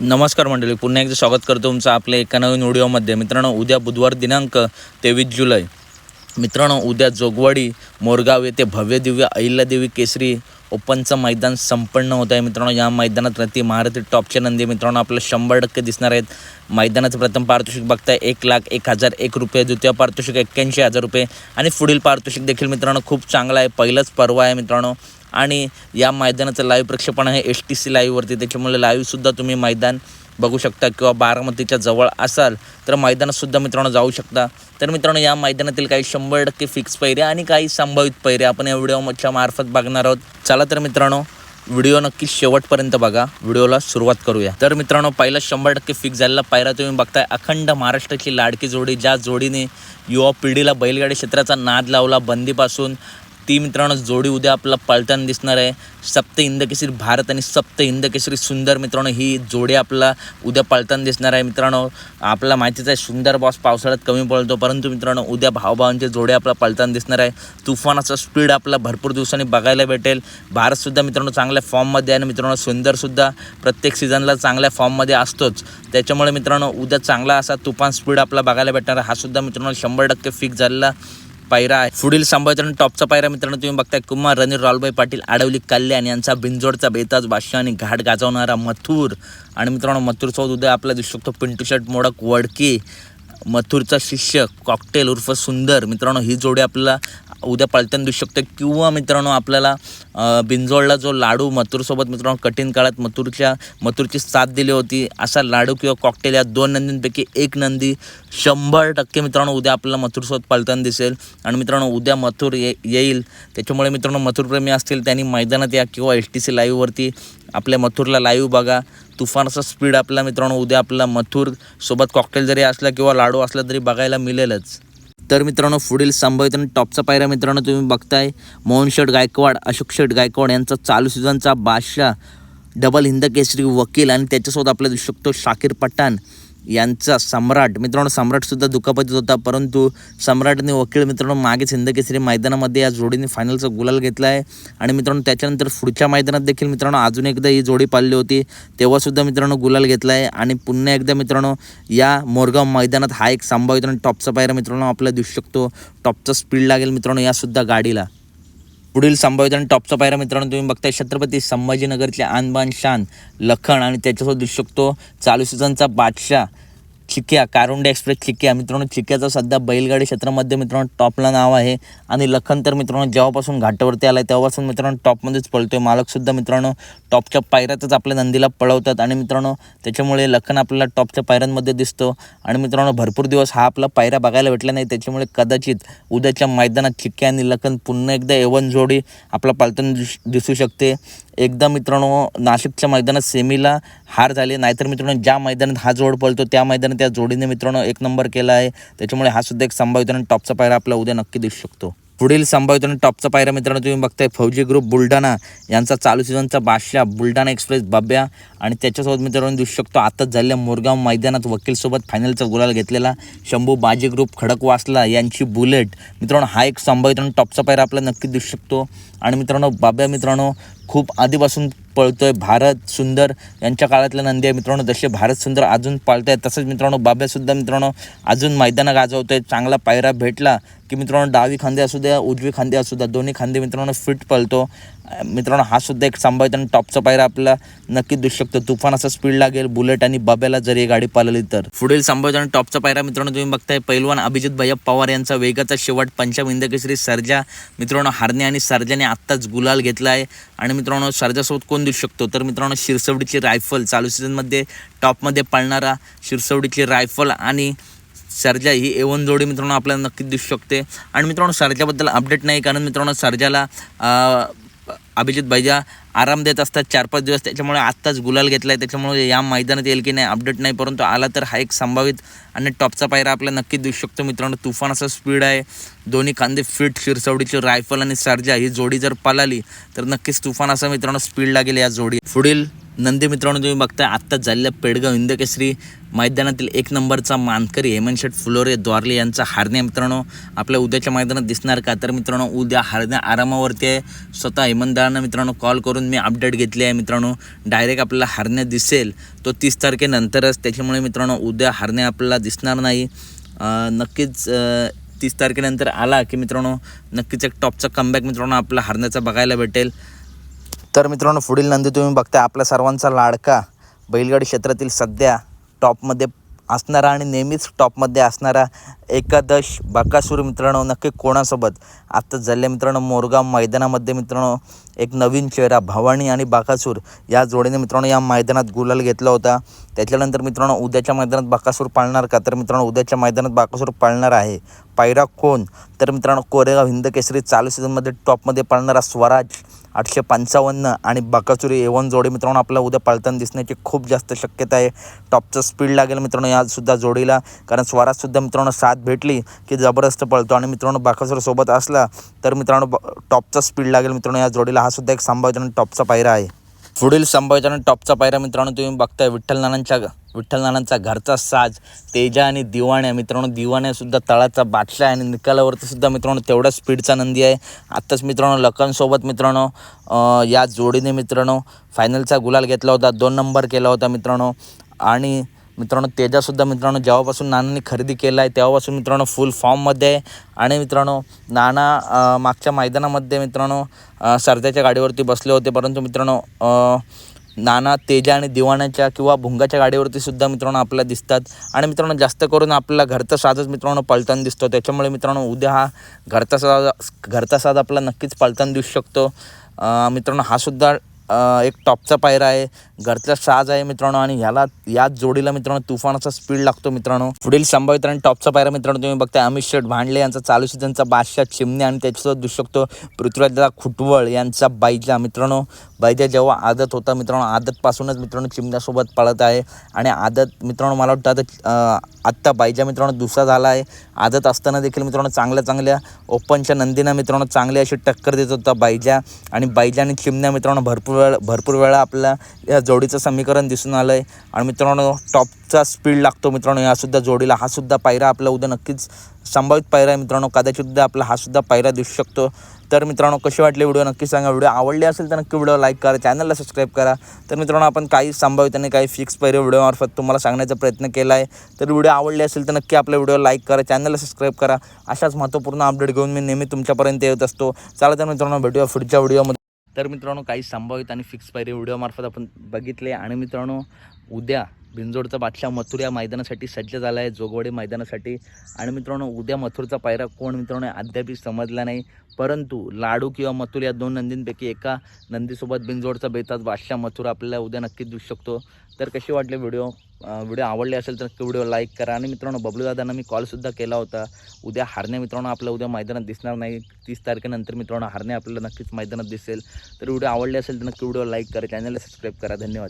नमस्कार मंडळी पुन्हा एकदा स्वागत करतो तुमचं आपल्या एका नवीन व्हिडिओमध्ये. मित्रांनो उद्या बुधवार दिनांक तेवीस जुलै. मित्रांनो उद्या जोगवाडी मोरगाव येथे भव्य दिव्य अहिल्यादेवी केसरी ओपनचं मैदान संपन्न होत आहे. मित्रांनो या मैदानात रती महारथी टॉपचे नंदी मित्रांनो आपल्याला शंभर टक्के दिसणार आहेत. मैदानाचं प्रथम पारितोषिक बघताय एक लाख एक हजार एक रुपये द्वितीय पारितोषिक एक्क्याऐंशी हजार रुपये आणि पुढील पारितोषिक देखील मित्रांनो खूप चांगलं आहे. पहिलंच पर्व आहे मित्रांनो. आणि या मैदानाचं लाईव्ह प्रक्षेपण आहे एस टी सी लाईव्हवरती त्याच्यामुळे लाईव्हसुद्धा तुम्ही मैदान बघू शकता किंवा बारामतीच्या जवळ असाल तर मैदानातसुद्धा मित्रांनो जाऊ शकता. तर मित्रांनो या मैदानातील काही शंभर टक्के फिक्स पैऱ्या आणि काही संभावित पैऱ्या आपण या व्हिडिओच्या मार्फत बघणार आहोत. चला तर मित्रांनो व्हिडिओ नक्की शेवटपर्यंत बघा. व्हिडिओला सुरुवात करूया. तर मित्रांनो पहिला शंभर टक्के फिक्स झालेला पायरा तुम्ही बघताय. अखंड महाराष्ट्राची लाडकी जोडी ज्या जोडीने युवा पिढीला बैलगाडी क्षेत्राचा नाद लावला बंदीपासून. ती मित्रांनो जोडी उद्या आपला पळताना दिसणार आहे. सप्त इंदकेसरी भारत आणि सप्त इंदकेसरी सुंदर मित्रांनो ही जोडी आपला उद्या पळताना दिसणार आहे. मित्रांनो आपला माहितीच आहे सुंदर बॉस पावसाळ्यात कमी पळतो परंतु मित्रांनो उद्या भावभावांची जोडी आपला पळताना दिसणार आहे. तुफानाचा स्पीड आपला भरपूर दिवसांनी बघायला भेटेल. भारतसुद्धा मित्रांनो चांगल्या फॉर्ममध्ये आहे आणि मित्रांनो सुंदरसुद्धा प्रत्येक सीझनला चांगल्या फॉर्ममध्ये असतोच. त्याच्यामुळे मित्रांनो उद्या चांगला असा तुफान स्पीड आपला बघायला भेटणार हा सुद्धा मित्रांनो शंभर टक्के फिक्स झालेला पायरा आहे. पुढील संभाव्य टॉपचा पायरा मित्रांनो तुम्ही बघताय कुमार रणवीर रालबाई पाटील आडवली कल्याण यांचा बिंजोडचा बेताज बादशाह आणि घाट गाजवणारा मथुर. आणि मित्रांनो मथुरसोबत उद्या आपला दिसू शकतो पिंटू शर्ट मोडक वडकी. मथुरचा शिष्य कॉकटेल उर्फ सुंदर. मित्रांनो ही जोडी आपल्याला उद्या पळताना दिसू शकते किंवा मित्रांनो आपल्याला बिंजोळला बिंजोडला जो लाडू मथुरसोबत मित्रांनो कठीण काळात मथुरच्या मथुरची साथ दिली होती असा लाडू किंवा कॉकटेल या दोन नंदींपैकी एक नंदी शंभर टक्के मित्रांनो उद्या आपल्याला मथुरसोबत पळताना दिसेल. आणि मित्रांनो उद्या मथुर ये येईल. त्याच्यामुळे मित्रांनो मथुरप्रेमी असतील त्यांनी मैदानात या किंवा एस टी सी लाईव्हवरती आपल्या मथुरला लाईव्ह बघा. तुफानाचा स्पीड आपला मित्रांनो उद्या आपला मथुर सोबत कॉकटेल जरी असला किंवा लाडू असला तरी बघायला मिळेलच. तर मित्रांनो पुढील संभावित आणि टॉपचा पायऱ्या मित्रांनो तुम्ही बघताय. मोहन शेठ गायकवाड अशोक शेठ गायकवाड यांचा चालू सीझनचा बादशाह डबल हिंद केसरी वकील आणि त्याच्यासोबत आपल्याला दिसू शकतो शाकीर पठाण. यांचा सम्राट मित्रांनो सम्राटसुद्धा दुखापतीत होता परंतु सम्राटने वकील मित्रांनो मागेच हिंद मैदानामध्ये या जोडीने फायनलचा गुलाल घेतला आहे आणि मित्रांनो त्याच्यानंतर पुढच्या मैदानात देखील मित्रांनो अजून एकदा ही जोडी पाळली होती. तेव्हासुद्धा मित्रांनो गुलाल घेतला आहे आणि पुन्हा एकदा मित्रांनो या मोरगाव मैदानात हा एक संभावित आणि टॉपचा पायरा मित्रांनो आपल्याला दिसू शकतो. टॉपचा स्पीड लागेल मित्रांनो यासुद्धा गाडीला. पुढील संभाव्यता आणि टॉपचा पायरा मित्रांनो तुम्ही बघताय छत्रपती संभाजीनगरचे आनबान शान लखन आणि त्याच्यासोबत दिसू शकतो. चालू सीझनचा बादशाह चिक्या कारुंडे एक्सप्रेस चिक्या मित्रांनो चिक्याचं सध्या बैलगाडी क्षेत्रामध्ये मित्रांनो टॉपला नाव आहे. आणि लखन तर मित्रांनो जेव्हापासून घाटावरती आला आहे तेव्हापासून मित्रांनो टॉपमध्येच पळतोय. मालकसुद्धा मित्रांनो टॉपच्या पायऱ्यातच आपल्या नंदीला पळवतात. आणि मित्रांनो त्याच्यामुळे लखन आपल्याला टॉपच्या पायऱ्यांमध्ये दिसतो. आणि मित्रांनो भरपूर दिवस हा आपला पायऱ्या बघायला भेटला नाही. त्याच्यामुळे कदाचित उद्याच्या मैदानात चिक्या आणि लखन पुन्हा एकदा एवन जोडी आपला पालतन दिस दिसू शकते. एकदा मित्रांनो नाशिकच्या मैदानात सेमीला हार झाले नाहीतर मित्रांनो ज्या मैदानात हा जोड पळतो त्या मैदानात त्या जोडीने मित्रांनो एक नंबर केला आहे. त्याच्यामुळे हा सुद्धा एक संभावित टॉपचा पायरा आपला उद्या नक्की दिसू शकतो. पुढील संभावित टॉपचा पायरा मित्रांनो तुम्ही बघताय फौजी ग्रुप बुलढाणा यांचा चालू सीझनचा बादशाह बुलढाणा एक्सप्रेस बाब्या. आणि त्याच्यासोबत मित्रांनो दिसू शकतो आताच झालेल्या मोरगाव मैदानात वकीलसोबत फायनलचा गुलाल घेतलेला शंभू बाजी ग्रुप खडकवासला यांची बुलेट. मित्रांनो हा एक संभावित टॉपचा पायरा आपल्याला नक्की दिसू शकतो. आणि मित्रांनो बाब्या मित्रांनो खूप आधीपासून पळतो आहे भारत सुंदर यांच्या काळातल्या नंदी आहे मित्रांनो. जसे भारत सुंदर अजून पाळत आहेत तसंच मित्रांनो बाब्यासुद्धा मित्रांनो अजून मैदानं आहे चांगला पायरा भेटला. की मित्रांनो डावी खांदे असू द्या उजवी खांदे असू द्या दोन्ही खांदे मित्रांनो फिट पळतो. मित्रांनो हा सुद्धा एक संभावित आणि टॉपचा पायरा आपला नक्कीच दिसू शकतो. तुफान असा स्पीड लागेल बुलेट आणि बब्याला जर ही गाडी पाळली तर. पुढील संभावित आणि टॉपचा पायरा मित्रांनो तुम्ही बघताय पैलवान अभिजित भैया पवार यांचा वेगाचा शेवट पंजाब इंदकेसरी सर्जा मित्रांनो हारणे आणि सर्जाने आत्ताच गुलाल घेतला आहे. आणि मित्रांनो सर्जासोबत कोण दिसू शकतो? तर मित्रांनो शिरसवडीची रायफल चालू सीझनमध्ये टॉपमध्ये पळणारा शिरसवडीची रायफल आणि सर्जा ही एवन जोडी मित्रांनो आपल्याला नक्कीच दिसू शकते. आणि मित्रांनो सर्जाबद्दल अपडेट नाही कारण मित्रांनो सर्जाला अभिजित भाईजा आराम देत असतात चार पाच दिवस. त्याच्यामुळे आत्ताच गुलाल घेतला आहे त्याच्यामुळे या मैदानात येईल की नाही अपडेट नाही. परंतु आला तर हा एक संभावित आणि टॉपचा पायरा आपल्याला नक्कीच दिसू शकतो. मित्रांनो तुफान असा स्पीड आहे. दोन्ही कांदे फिट शिरसवडीची रायफल आणि सर्जा ही जोडी जर पलाली तर नक्कीच तुफान असा मित्रांनो स्पीड लागेल या जोडी पुढील नंदी मित्रांनो तुम्ही बघताय आत्ता झालेल्या पेडगाव इंदकेश्री मैदानातील एक नंबरचा मानकरी हेमनशेठ फुलोरे द्वारले यांचा हारण्या मित्रांनो आपल्या उद्याच्या मैदानात दिसणार का? तर मित्रांनो उद्या हारण्या आरामावरती आहे. स्वतः हेमंतदारांना मित्रांनो कॉल करून मी अपडेट घेतली आहे मित्रांनो. डायरेक्ट आपल्याला हारण्या दिसेल. तो तीस तारखेनंतरच. त्याच्यामुळे मित्रांनो उद्या हारण्या आपल्याला दिसणार नाही. नक्कीच तीस तारखेनंतर आला की मित्रांनो नक्कीच एक टॉपचा कमबॅक मित्रांनो आपला हरण्याचा बघायला भेटेल. तर मित्रांनो पुढील नंदी तुम्ही बघता आपल्या सर्वांचा लाडका बैलगाडी क्षेत्रातील सध्या टॉपमध्ये असणारा आणि नेहमीच टॉपमध्ये असणारा एकादश बाकासूर मित्रांनो नक्की कोणासोबत? आत्ता झाले मित्रांनो मोरगाव मैदानामध्ये मित्रांनो एक नवीन चेहरा भवानी आणि बाकासूर या जोडीने मित्रांनो या मैदानात गुलाल घेतला होता. त्याच्यानंतर मित्रांनो उद्याच्या मैदानात बाकासूर पाळणार का? तर मित्रांनो उद्याच्या मैदानात बाकासूर पाळणार आहे. पायरा कोण? तर मित्रांनो कोरेगाव हिंद केसरी चालू सीझनमध्ये टॉपमध्ये पळणारा स्वराज आठशे पंचावन्न आणि बाकासुरी एवन जोडी मित्रांनो आपल्याला उद्या पळताना दिसण्याची खूप जास्त शक्यता आहे. टॉपचं स्पीड लागेल मित्रांनो यासुद्धा जोडीला. कारण स्वराजसुद्धा मित्रांनो साथ भेटली की जबरदस्त पळतो. आणि मित्रांनो बाकासुरीसोबत असला तर मित्रांनो ब- टॉपचा स्पीड लागेल मित्रांनो या जोडीला. हा सुद्धा एक संभाव्य टॉपचा पायरा आहे. पुढील संभाव्य टॉपचा पायरा मित्रांनो तुम्ही बघताय विठ्ठल नानांच्या विठ्ठल नानांचा घरचा साज तेजा आणि दिवाण्या. मित्रांनो दिवाण्यासुद्धा तळाचा बादशाह आणि निकालावरती सुद्धा मित्रांनो तेवढा स्पीडचा नंदी आहे. आत्ताच मित्रांनो लखनसोबत मित्रांनो या जोडीने मित्रांनो फायनलचा गुलाल घेतला होता. दोन नंबर केला होता मित्रांनो. आणि मित्रांनो तेजासुद्धा मित्रांनो जेव्हापासून नानांनी खरेदी केला आहे तेव्हापासून मित्रांनो फुल फॉर्ममध्ये आहे. आणि मित्रांनो नाना मागच्या मैदानामध्ये मित्रांनो सरद्याच्या गाडीवरती बसले होते. परंतु मित्रांनो नाना तेजा आणि दिवाण्याच्या किंवा भुंगाच्या गाडीवरती सुद्धा मित्रांनो आपल्याला दिसतात. आणि मित्रांनो जास्त करून आपल्याला घरचा साजच मित्रांनो पळताना दिसतो. त्याच्यामुळे मित्रांनो उद्या हा घरचा साज घरचा साज आपला नक्कीच पळताना दिसू शकतो. मित्रांनो हा सुद्धा एक टॉपचा पायरा आहे. घरचा साज आहे मित्रांनो आणि ह्याला याच जोडीला मित्रांनो तुफानाचा स्पीड लागतो मित्रांनो. पुढील संभावित आणि टॉपचा पायरा मित्रांनो तुम्ही बघताय अमित शेठ भांडले यांचा चालू सीझनचा बादशाह चिमणे आणि त्याच्यासोबत दिसू शकतो. पृथ्वीराजदा खुटवळ यांचा बाईजा मित्रांनो. बाईजा जेव्हा आदत होता मित्रांनो आदतपासूनच मित्रांनो चिमण्यासोबत पळत आहे. आणि आदत मित्रांनो मला वाटतं आता आत्ता बाईजा मित्रांनो दुसरा झाला आहे. आदत असताना देखील मित्रांनो चांगल्या चांगल्या ओपनच्या नंदीना मित्रांनो चांगली अशी टक्कर देत होता बायजा आणि बायजा आणि चिमण्या मित्रांनो भरपूर वेळ भरपूर वेळा आपल्या या जोडीचं समीकरण दिसून आलं आहे आणि मित्रांनो टॉपचा स्पीड लागतो मित्रांनो यासुद्धा जोडीला. हा सुद्धा पायरा आपला उद्या नक्कीच संभावित पायरा आहे मित्रांनो. कदाचितसुद्धा आपला हा सुद्धा पायरा दिसू शकतो. तर मित्रांनो कसे वाटले व्हिडिओ नक्की सांगा. व्हिडिओ आवडले असेल तर नक्की व्हिडिओ लाईक करा. चॅनलला सबस्क्राईब करा. तर मित्रांनो आपण काही संभावित आणि काही फिक्स पैरे व्हिडिओमार्फत तुम्हाला सांगण्याचा प्रयत्न केला आहे तर व्हिडिओ आवडले असेल तर नक्की आपला व्हिडिओ लाईक करा. चॅनलला सबस्क्राईब करा. अशाच महत्त्वपूर्ण अपडेट घेऊन मी नेहमी तुमच्यापर्यंत येत असतो. चला तर मित्रांनो भेटूया पुढच्या व्हिडिओमध्ये. तर मित्रांनो काही संभावित आणि फिक्स पायरी व्हिडिओमार्फत आपण बघितले. आणि मित्रांनो उद्या बिंजोडचा बादशाह मथुर या मैदानासाठी सज्ज झाला आहे जोगवाडी मैदानासाठी. आणि मित्रांनो उद्या मथुरचा पायरा कोण मित्रांनो अद्यापही समजला नाही. परंतु लाडू किंवा मथुर या दोन नंदींपैकी एका नंदीसोबत बिंजोडचा बेताज बादशाह मथुर आपल्याला उद्या नक्कीच दिसू शकतो. तर कसे वाटले व्हिडिओ व्हिडिओ आवडले असेल तर नक्की व्हिडिओ लाईक करा. आणि मित्रांनो बबलू दादांना मी कॉलसुद्धा केला होता. उद्या हारणे मित्रांनो आपल्या उद्या मैदानात दिसणार नाही. तीस तारखेनंतर मित्रांनो हारणे आपल्याला नक्कीच मैदानात दिसेल. तर व्हिडिओ आवडले असेल तर नक्की व्हिडिओ लाईक करा. चॅनलला सबस्क्राईब करा. धन्यवाद.